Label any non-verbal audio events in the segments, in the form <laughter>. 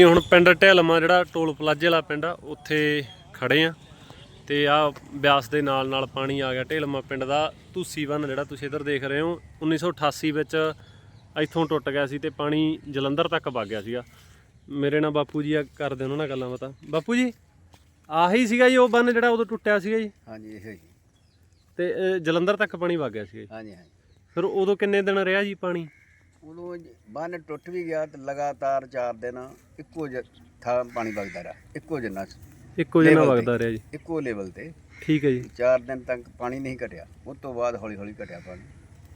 ਇਹ ਹੁਣ ਪਿੰਡ ਢੇਲਮਾ ਜਿਹੜਾ ਟੋਲ ਪਲਾਜੇ ਵਾਲਾ ਪਿੰਡ ਆ ਉੱਥੇ ਖੜੇ ਆ। ਤੇ ਆ ਬਿਆਸ ਦੇ ਨਾਲ ਨਾਲ ਪਾਣੀ ਆ ਗਿਆ ਢੇਲਮਾ ਪਿੰਡ ਦਾ। ਤੁਸੀਂ ਬੰਨ ਜਿਹੜਾ ਤੁਸੀਂ ਇੱਧਰ ਦੇਖ ਰਹੇ ਹੋ 1988 ਵਿੱਚ ਇੱਥੋਂ ਟੁੱਟ ਗਿਆ ਸੀ ਤੇ ਪਾਣੀ ਜਲੰਧਰ ਤੱਕ ਵਗ ਗਿਆ ਸੀਗਾ। ਮੇਰੇ ਨਾਲ ਬਾਪੂ ਜੀ ਆ ਕਰਦੇ ਉਹਨਾਂ ਨਾਲ ਗੱਲਾਂ ਬਾਤਾਂ। ਬਾਪੂ ਜੀ ਆਹੀ ਸੀਗਾ ਜੀ ਉਹ ਬੰਨ ਜਿਹੜਾ ਉਦੋਂ ਟੁੱਟਿਆ ਸੀਗਾ ਜੀ? ਹਾਂਜੀ ਇਹ ਤੇ ਅ, ਜਲੰਧਰ ਤੱਕ ਪਾਣੀ ਵਗ ਗਿਆ ਸੀਗਾ ਜੀ? ਹਾਂਜੀ ਹਾਂਜੀ। ਫਿਰ ਉਦੋਂ ਕਿੰਨੇ ਦਿਨ ਰਿਹਾ ਜੀ ਪਾਣੀ? ਉਦੋਂ ਬੰਨ ਟੁੱਟ ਵੀ ਗਿਆ ਤੇ ਲਗਾਤਾਰ 4 ਦਿਨ ਇੱਕੋ ਜ- ਥਾਂ ਪਾਣੀ ਵਗਦਾ ਰਿਹਾ ਇੱਕੋ ਜਿੰਨਾ ਇੱਕੋ ਜਿਹਾ Level ਤੇ। ਵਗਦਾ ਰਿਹਾ ਜੀ। ਇੱਕੋ ਲੈਵਲ ਤੇ। ਠੀਕ ਹੈ ਜੀ। 4 ਦਿਨ ਤੱਕ ਪਾਣੀ ਨਹੀਂ ਘਟਿਆ ਉਸ ਤੋਂ ਬਾਅਦ ਹੌਲੀ ਹੌਲੀ ਘਟਿਆ ਪਾਣੀ।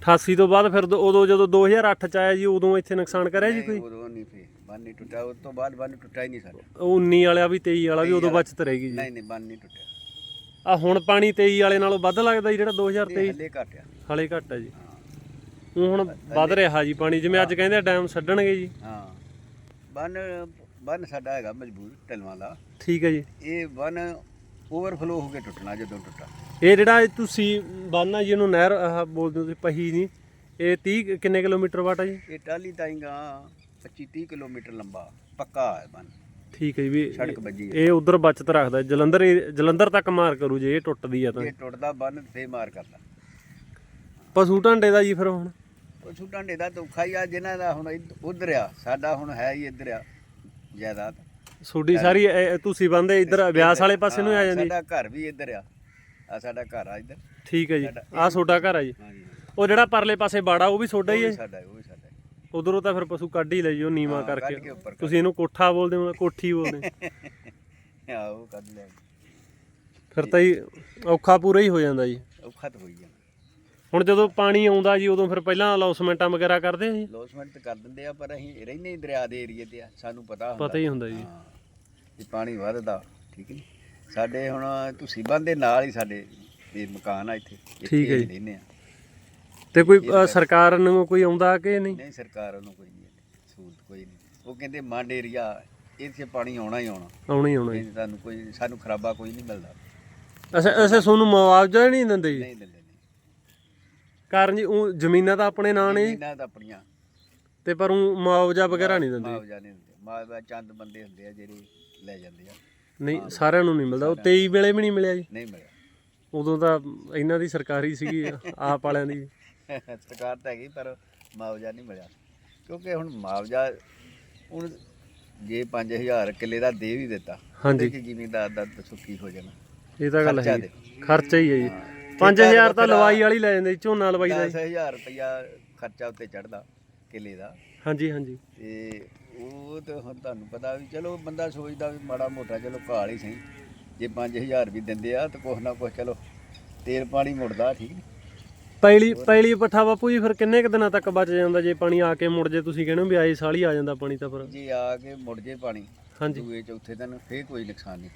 88 ਤੋਂ ਬਾਅਦ ਫਿਰ ਦੋ- ਉਦੋਂ ਜਦੋਂ 2008 ਚ ਆਇਆ ਜੀ ਉਦੋਂ ਇੱਥੇ ਨੁਕਸਾਨ ਕਰਿਆ ਜੀ ਕੋਈ? ਉਦੋਂ ਨਹੀਂ ਫੇ ਬੰਨ ਨਹੀਂ ਟੁੱਟਿਆ ਉਸ ਤੋਂ ਬਾਅਦ ਬੰਨ ਟੁੱਟਾ ਹੀ ਨਹੀਂ ਸਾਡਾ। ਉਹ 19 ਵਾਲਾ ਵੀ 23 ਵਾਲਾ ਵੀ ਉਦੋਂ ਬਚਤ ਰਹੇਗੀ ਜੀ। ਨਹੀਂ ਨਹੀਂ ਬੰਨ ਨਹੀਂ ਟੁੱਟਿਆ। ਆ ਹੁਣ ਪਾਣੀ 23 ਵਾਲੇ ਨਾਲੋਂ ਵੱਧ ਲੱਗਦਾ ਜੀ ਜਿਹੜਾ 2023 ਇਹ ਹਲੇ ਘਟਿਆ। ਹਾਲੇ ਘੱਟ ਹੈ ਜੀ। ਉਹ ਹੁਣ ਵੱਧ ਰਿਹਾ ਜੀ ਪਾਣੀ ਜਿਵੇਂ ਅੱਜ ਕਹਿੰਦੇ ਆ ਡੈਮ ਛੱਡਣਗੇ ਜੀ। ਹਾਂ। ਬੰਨ ਬੰਨ ਸਾਡਾ ਹੈਗਾ ਮਜਬੂਰ ਟਲਵਾਂ ਦਾ। ਠੀਕ ਹੈ ਜੀ। ਇਹ ਬੰਨ ਓਵਰਫਲੋ ਹੋ ਕੇ ਟੁੱਟਣਾ ਜਦੋਂ ਟੁੱਟਾ। ਇਹ ਜਿਹੜਾ ਇਹ ਤੁਸੀਂ ਬੰਨ ਆ ਜੀ ਇਹਨੂੰ ਨਹਿਰ ਆਹ ਬੋਲਦੇ ਹੋ ਤੁਸੀਂ ਪਹੀ ਨਹੀਂ। ਇਹ 30 ਕਿੰਨੇ ਕਿਲੋਮੀਟਰ ਵਾਟ ਜੀ? ਇਹ ਟਾਲੀ ਤਾਈਂਗਾ 25 30 ਕਿਲੋਮੀਟਰ ਲੰਬਾ ਪੱਕਾ ਹੈ ਬੰਨ। ਠੀਕ ਹੈ ਜੀ ਵੀ ਸੜਕ ਵੱਜੀ ਹੈ। ਇਹ ਉਧਰ ਬਚਤ ਰੱਖਦਾ ਜਲੰਧਰ ਜਲੰਧਰ ਤੱਕ ਮਾਰ ਕਰੂ ਜੇ ਇਹ ਟੁੱਟਦੀ ਆ ਤਾਂ। ਇਹ ਟੁੱਟਦਾ ਬੰਨ ਫੇ ਮਾਰ ਕਰਦਾ। ਪਸ਼ੂ ਢਾਂਡੇ ਦਾ ਜੀ ਫਿਰ ਹੁਣ। ਉਹ ਛੁੱਟਾਂਡੇ ਦਾ ਧੋਖਾ ਹੀ ਆ ਜਿਨ੍ਹਾਂ ਦਾ ਹੁਣ ਉਧਰ ਆ ਸਾਡਾ ਹੁਣ ਹੈ ਹੀ ਇੱਧਰ ਆ ਜਾਇਦਾਦ। ਤੁਹਾਡੀ ਸਾਰੀ ਇਹ- ਤੁਸੀਂ ਬੰਦੇ ਇੱਧਰ ਬਿਆਸ ਵਾਲੇ ਪਾਸੇ ਨੂੰ ਆ ਹਾਂ, ਜਾਂਦੀ। ਸਾਡਾ ਘਰ ਵੀ ਇੱਧਰ ਆ। ਆ ਸਾਡਾ ਘਰ ਆ ਇੱਧਰ। ਠੀਕ ਹੈ ਜੀ। ਆਹ ਤੁਹਾਡਾ ਘਰ ਆ ਜੀ। ਹਾਂਜੀ ਉਹ ਜਿਹੜਾ ਪਰਲੇ ਪਾਸੇ ਬਾੜਾ ਉਹ ਵੀ ਤੁਹਾਡਾ ਹੀ ਹੈ ਸਾਡਾ ਉਹ ਵੀ ਸਾਡਾ ਉਧਰੋਂ ਤਾਂ ਫਿਰ ਪਸ਼ੂ ਕੱਢ ਹੀ ਲਈ ਉਹ ਨੀਵਾ ਹਾਂ, ਕੱਢ ਕਰਕੇ ਤੁਸੀਂ ਇਹਨੂੰ ਕੋਠਾ ਬੋਲਦੇ ਹੋ ਕੋਠੀ ਬੋਲਦੇ ਆ ਉਹ ਕੱਢ ਲਿਆ ਫਿਰ ਤਾਂ ਹੀ ਔਖਾ ਪੂਰਾ ਹੀ ਹੋ ਜਾਂਦਾ ਜੀ। ਔਖਾ ਤਾਂ ਹੋਈ ਜਾਂਦਾ। ਹੁਣ ਜਦੋਂ ਪਾਣੀ ਆਉਂਦਾ ਜੀ ਉਦੋਂ ਫਿਰ ਪਹਿਲਾਂ ਅਲਾਉਸਮੈਂਟਾਂ ਵਗੈਰਾ ਕਰਦੇ ਆ ਜੀ? ਲੋਸਮੈਂਟ ਕਰ ਦਿੰਦੇ ਆ ਪਰ ਅਸੀਂ ਰਹਿੰਦੇ ਹੀ ਦਰਿਆ ਦੇ ਏਰੀਏ ਤੇ ਆ ਸਾਨੂੰ ਪਤਾ ਹੁੰਦਾ। ਪਤਾ ਹੀ ਹੁੰਦਾ ਜੀ। ਹਾਂ ਵੀ ਪਾਣੀ ਵੱਧਦਾ ਠੀਕ ਹੈ ਸਾਡੇ ਹੁਣ ਤੁਸੀਂ ਬੰਦੇ ਨਾਲ ਹੀ ਸਾਡੇ ਇਹ ਮਕਾਨ ਆ ਇੱਥੇ ਇੱਥੇ ਠੀਕ ਹੈ ਅਸੀਂ। ਰਹਿੰਦੇ ਆ। ਤੇ ਕੋਈ ਅ, ਸਰਕਾਰ ਨੂੰ ਕੋਈ ਆਉਂਦਾ ਕਿ ਨਹੀਂ? ਨਹੀਂ ਸਰਕਾਰ ਵੱਲੋਂ ਕੋਈ ਨਹੀਂ ਸਹੂਲਤ ਕੋਈ ਨਹੀਂ। ਉਹ ਕਹਿੰਦੇ ਮੰਡ ਏਰੀਆ ਇੱਥੇ ਪਾਣੀ ਆਉਣਾ ਹੀ ਆਉਣਾ। ਆਉਣਾ ਹੀ ਆਉਣਾ ਜੀ। ਸਾਨੂੰ ਕੋਈ ਸਾਨੂੰ ਖਰਾਬਾ ਕੋਈ ਨਹੀਂ ਮਿਲਦਾ। ਅੱਛਾ ਅੱਛਾ ਤੁਹਾਨੂੰ ਮੁਆਵਜ਼ਾ ਹੀ ਨਹੀਂ ਦਿੰਦੇ ਜੀ? ਨਹੀਂ ਦਿੰਦੇ। ਕਾਰਨ ਜੀ ਉਹ ਜ਼ਮੀਨਾਂ ਤਾਂ ਆਪਣੇ ਨਾਂ ਨੇ ਜੀ, ਇਹਨਾਂ ਤਾਂ ਆਪਣੀਆਂ। ਤੇ ਪਰ ਉਹ ਮੁਆਵਜ਼ਾ ਵਗੈਰਾ ਨਹੀਂ ਦਿੰਦੇ। ਮੁਆਵਜ਼ਾ ਨਹੀਂ ਦਿੰਦੇ। ਮੁਆਵਜ਼ਾ ਚੰਦ ਬੰਦੇ ਹੁੰਦੇ ਆ ਜਿਹੜੇ ਲੈ ਜਾਂਦੇ ਆ। ਨਹੀਂ ਸਾਰਿਆਂ ਨੂੰ ਨਹੀਂ ਮਿਲਦਾ। ਉਹ 23 ਵੇਲੇ ਵੀ ਨਹੀਂ ਮਿਲਿਆ ਜੀ। ਨਹੀਂ ਮਿਲਿਆ। ਉਦੋਂ ਤਾਂ ਇਹਨਾਂ ਦੀ ਸਰਕਾਰੀ ਸੀਗੀ ਆਪ ਵਾਲਿਆਂ ਦੀ। <laughs> ਸਰਕਾਰ ਤਾਂ ਹੈਗੀ ਪਰ ਮੁਆਵਜ਼ਾ ਨਹੀਂ ਮਿਲਿਆ। ਕਿਉਂਕਿ ਹੁਣ ਮੁਆਵਜ਼ਾ ਹੁਣ ਜੇ 5000 ਕਿੱਲੇ ਦਾ ਦੇ ਵੀ ਦਿੱਤਾ ਹਾਂਜੀ। ਕਿ ਜ਼ਿਮੀਂਦਾਰ ਦਾ ਦੱਸੋ ਕੀ ਹੋ ਜਾਣਾ। ਇਹ ਤਾਂ ਗੱਲ ਹੈ ਖਰਚਾ ਜੀ। ਖਰਚਾ ਹੀ ਹੈ ਜੀ। 5000 ਤਾਂ ਲਵਾਈ ਵਾਲੀ ਲੈ ਜਾਂਦੇ ਝੋਨਾ ਲਵਾਈ ਦਾ ਜੀ। 10000 ਰੁਪਇਆ ਖਰਚਾ ਉੱਤੇ ਚੜਦਾ ਕਿੱਲੇ ਦਾ। ਹਾਂਜੀ ਹਾਂਜੀ। ਤੇ ਉਹ ਤਾਂ ਹੁਣ ਤੁਹਾਨੂੰ ਪਤਾ ਵੀ ਚਲੋ ਬੰਦਾ ਸੋਚਦਾ ਵੀ ਮਾੜਾ ਮੋਟਾ ਚਲੋ ਘਾਲ ਹੀ ਸਹੀ। ਜੇ 5000 ਵੀ ਦਿੰਦੇ ਆ ਤਾਂ ਕੁਛ ਨਾ ਕੁਛ ਚਲੋ ਤੇਲ ਪਾਣੀ ਮੁੜਦਾ ਠੀਕ ਨੀ? ਪੈਲੀ ਪੈਲੀ ਪੱਠਾ ਬਾਪੂ ਜੀ ਫਿਰ ਕਿੰਨੇ ਕੁ ਦਿਨਾਂ ਤੱਕ ਬਚ ਜਾਂਦਾ ਜੇ ਪਾਣੀ ਆ ਕੇ ਮੁੜ ਜੇ ਤੁਸੀਂ ਕਹਿੰਦੇ ਹੋ ਵੀ ਆਏ ਸਾਲ ਹੀ ਆ ਜਾਂਦਾ ਪਾਣੀ ਤਾਂ ਫਿਰ? ਜੇ ਆ ਕੇ ਮੁੜ ਜੇ ਪਾਣੀ ਹਾਂਜੀ। ਦੂਏ ਚੌਥੇ ਦਿਨ ਫੇਰ ਕੋਈ ਨੁਕਸਾਨ ਨਹੀਂ।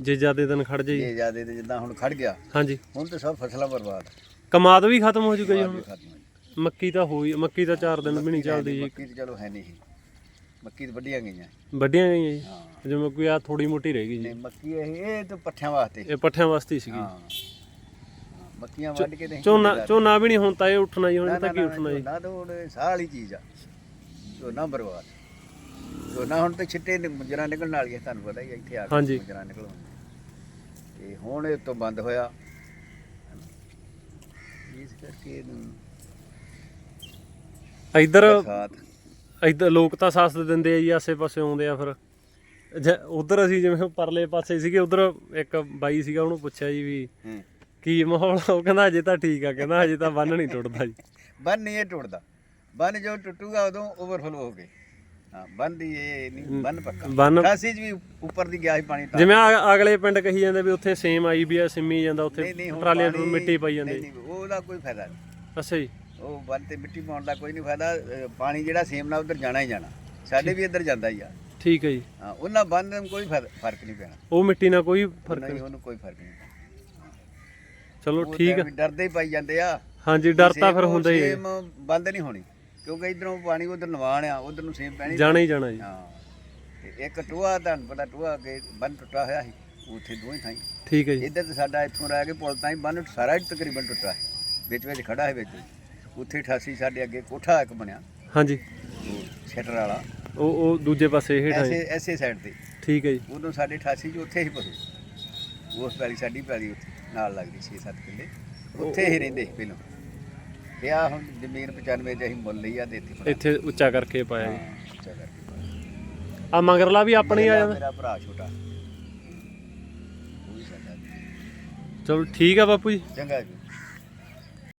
ਜੇ ਜ਼ਿਆਦੇ ਦਿਨ ਖੜ ਜੇ। ਜੀ। ਜਿਆਦੇ ਤੇ ਜਿੱਦਾਂ ਹੁਣ ਖੜ ਗਿਆ ਹਾਂਜੀ। ਹੁਣ ਤਾਂ ਸਭ ਫਸਲਾਂ ਬਰਬਾਦ। ਕਮਾਦ ਵੀ ਖਤਮ ਹੋ ਜੂਗਾ ਜੀ ਹੁਣ। ਖਤਮ ਹੋ। ਮੱਕੀ ਤਾਂ ਹੋਈ ਮੱਕੀ ਤਾਂ 4 ਦਿਨ ਵੀ ਨਹੀਂ ਚੱਲਦੀ ਜੀ। ਮੱਕੀ ਤੇ ਚਲੋ ਹੈ ਨਹੀਂ। ਸੀ। ਮੱਕੀ ਤਾਂ ਵੱਡੀਆਂ ਗਈਆਂ। ਵੱਡੀਆਂ ਗਈਆਂ ਜੀ। ਹਾਂ। ਜਿਵੇਂ ਕੋਈ ਆ ਥੋੜੀ ਮੋਟੀ ਰਹਿ ਗਈ ਜੀ। ਨਹੀਂ ਮੱਕੀ ਇਹ ਇਹ ਤਾਂ ਪੱਠਿਆਂ ਵਾਸਤੇ। ਇਹ ਪੱਠਿਆਂ ਵਾਸਤੇ ਹੀ ਸੀਗੀ। ਹਾਂ। ਹਾਂ, ਮੱਕੀਆਂ ਵੱਢ ਕੇ ਨਹੀਂ ਝੋਨਾ ਝੋਨਾ ਵੀ ਨਹੀਂ ਹੁਣ ਤਾਂ ਇਹ ਉੱਠਣਾ ਜੀ ਹੁਣ ਤਾਂ ਕੀ ਉੱਠਣਾ ਜੀ। ਝੋਨਾ ਤਾਂ ਹੁਣ ਸਾਹ ਵਾਲੀ ਚੀਜ਼ ਆ। ਝੋਨਾ ਬਰਬਾਦ। ਝੋਨਾ ਹੁਣ ਤੇ ਛਿੱਟੇ ਨਿ- ਮੁੰਜਰਾ ਨਿਕਲਣ ਵਾਲੀਆਂ ਤੁਹਾਨੂੰ ਪਤਾ ਹੀ ਆ, ਇੱਥੇ ਆ ਕੇ ਹਾਂਜੀ। ਮੁੰਜਰਾ ਨਿਕਲ ਆਉਂਦੀਆਂ। ਤੇ ਹੁਣ ਇਹ ਤੋਂ ਬੰਦ ਹੋਇਆ। ਇਸ ਕਰਕੇ ਇਹਨੂੰ ਇੱਧਰ ਬਰਸਾਤ ਇੱਧਰ ਲੋਕ ਤਾਂ ਸਾਥ ਦਿੰਦੇ ਆ ਜੀ ਆਸੇ ਪਾਸੇ ਆਉਂਦੇ ਆ ਫਿਰ। ਉਧਰ ਅਸੀਂ ਜਿਵੇਂ ਪਰਲੇ ਪਾਸੇ ਸੀਗੇ ਉਧਰ ਇੱਕ ਬਾਈ ਸੀਗਾ ਉਹਨੂੰ ਪੁੱਛਿਆ ਜੀ ਵੀ ਹੂੰ। ਕੀ ਮਾਹੌਲ ਆ? ਉਹ ਕਹਿੰਦਾ ਅਜੇ ਤਾਂ ਠੀਕ ਆ ਕਹਿੰਦਾ ਅਜੇ ਤਾਂ ਬੰਨ ਨਹੀਂ ਟੁੱਟਦਾ ਜੀ। ਬੰਨ ਨਹੀਂ ਇਹ ਟੁੱਟਦਾ। ਬੰਨ ਜੋ ਟੁੱਟੂਗਾ ਉਦੋਂ ਓਵਰਫਲੋ ਹੋ ਗਏ ਹਾਂ ਬੰਨ ਦੀ ਇਹ ਨਹੀਂ ਬੰਨ ਪੱਕਾ। ਬੰਨ 88 ਚ ਵੀ ਉੱਪਰ ਦੀ ਗਿਆ ਸੀ ਪਾਣੀ ਤਾਂ ਜਿਵੇਂ ਆ- ਅਗਲੇ ਪਿੰਡ ਕਹੀ ਜਾਂਦੇ ਵੀ ਉੱਥੇ ਸੇਮ ਆਈ ਵੀ ਆ ਸਿੰਮੀ ਜਾਂਦਾ ਉੱਥੇ ਨਹੀਂ ਨਹੀਂ ਹੁਣ ਟਰਾਲੀਆਂ ਨੂੰ ਪਾਣੀ- ਮਿੱਟੀ ਪਾਈ ਜਾਂਦੇ। ਨਹੀਂ ਨਹੀਂ ਉਹਦਾ ਕੋਈ ਫਾਇਦਾ ਨਹੀਂ। ਅੱਛਾ ਜੀ। ਉਹ ਬੰਨ ਤੇ ਮਿੱਟੀ ਪਾਉਣ ਦਾ ਕੋਈ ਨਹੀਂ ਫਾਇਦਾ ਅਹ ਪਾਣੀ ਜਿਹੜਾ ਸੇਮ ਨਾਲ ਉਧਰ ਜਾਣਾ ਹੀ ਜਾਣਾ। ਸਾਡੇ ਵੀ ਇੱਧਰ ਜਾਂਦਾ ਹੀ ਆ। ਠੀਕ ਹੈ ਜੀ। ਹਾਂ ਉਹਨਾਂ ਬੰਨ ਨੂੰ ਕੋਈ ਫਰ- ਫ਼ਰਕ ਨਹੀਂ ਪੈਣਾ। ਉਹ ਮਿੱਟੀ ਨਾਲ ਕੋਈ ਫ਼ਰਕ ਨਹੀਂ ਨਹੀਂ। ਉਹਨੂੰ ਕੋਈ ਫ਼ਰਕ ਨਹੀਂ ਪੈਣਾ। ਚਲੋ ਉਹ ਠੀਕ ਤਾਂ ਆ ਵੀ ਡਰਦੇ ਹੀ ਪਾਈ ਜਾਂਦੇ ਆ। ਹਾਂਜੀ ਡਰ ਤਾਂ ਫਿਰ ਹੁੰਦਾ ਹੀ ਹੈ। ਸੇਮ ਬੰਦ ਨਹੀਂ ਹੋਣੀ। ਕਿਉਂਕਿ ਇਧਰੋਂ ਪਾਣੀ ਉਧਰ ਨਵਾਣ ਆ ਉਧਰ ਨੂੰ ਸੇਮ ਪੈਣੀ ਜਾਣਾ ਹੀ ਜਾਣਾ ਜੀ। ਹਾਂ। ਤੇ ਇੱਕ ਟੋਆ ਤੁਹਾਨੂੰ ਪਤਾ ਟੋਆ ਅੱਗੇ ਬੰਨ ਟੁੱਟਾ ਹੋਇਆ ਸੀ ਉੱਥੇ ਦੋਵੇਂ ਥਾਈ। ਠੀਕ ਹੈ ਜੀ। ਇੱਧਰ ਤੇ ਸਾਡਾ ਇੱਥੋਂ ਰਹਿ ਕੇ ਪੁਲ ਤਾਈਂ ਬੰਨ ਸਾਰਾ ਹੀ ਤਕਰੀਬਨ ਟੁੱਟਾ ਹੈ ਵਿੱਚ ਵਿੱਚ ਖੜਾ ਹੈ ਵਿੱਚ। ਉੱਥੇ 88 ਸਾਡੇ ਅੱਗੇ ਕੋਠਾ ਇੱਕ ਬਣਿਆ। ਹਾਂਜੀ। ਸ਼ਟਰ ਵਾਲਾ। ਉਹ ਉਹ ਦੂਜੇ ਪਾਸੇ ਹੇਠਾਂ ਐਸੇ ਜੀ। ਐਸੇ ਸਾਈਡ ਤੇ। ਠੀਕ ਹੈ ਜੀ। ਉਦੋਂ ਸਾਡੇ 88 ਚ ਉੱਥੇ ਹੀ ਪਸ਼ੂ ਉਸ ਪੈਲੀ ਸਾਡੀ ਪੈਲੀ ਉੱਥੇ ਨਾਲ ਲੱਗਦੀ 6-7 ਕਿੱਲੇ। ਉੱਥੇ ਹੀ ਰਹਿੰਦੇ ਪਹਿਲਾਂ। ਤੇ ਆ ਹੁਣ ਜ਼ਮੀਨ 95 ਚ ਅਸੀਂ ਮੁੱਲ ਲਈ ਆ ਤੇ ਇੱਥੇ ਬਣਾ ਇੱਥੇ ਉੱਚਾ ਕਰਕੇ ਪਾਇਆ ਜੀ। ਹਾਂ, ਉੱਚਾ ਕਰਕੇ ਆ ਮਗਰਲਾ ਵੀ ਆਪਣੇ ਹੀ ਆ ਜਾਂਦਾ ਮੇਰਾ ਭਰਾ ਛੋਟਾ। ਉਹ ਵੀ ਸਾਡਾ ਚਲੋ ਠੀਕ ਆ ਬਾਪੂ ਜੀ। ਚੰਗਾ ਜੀ।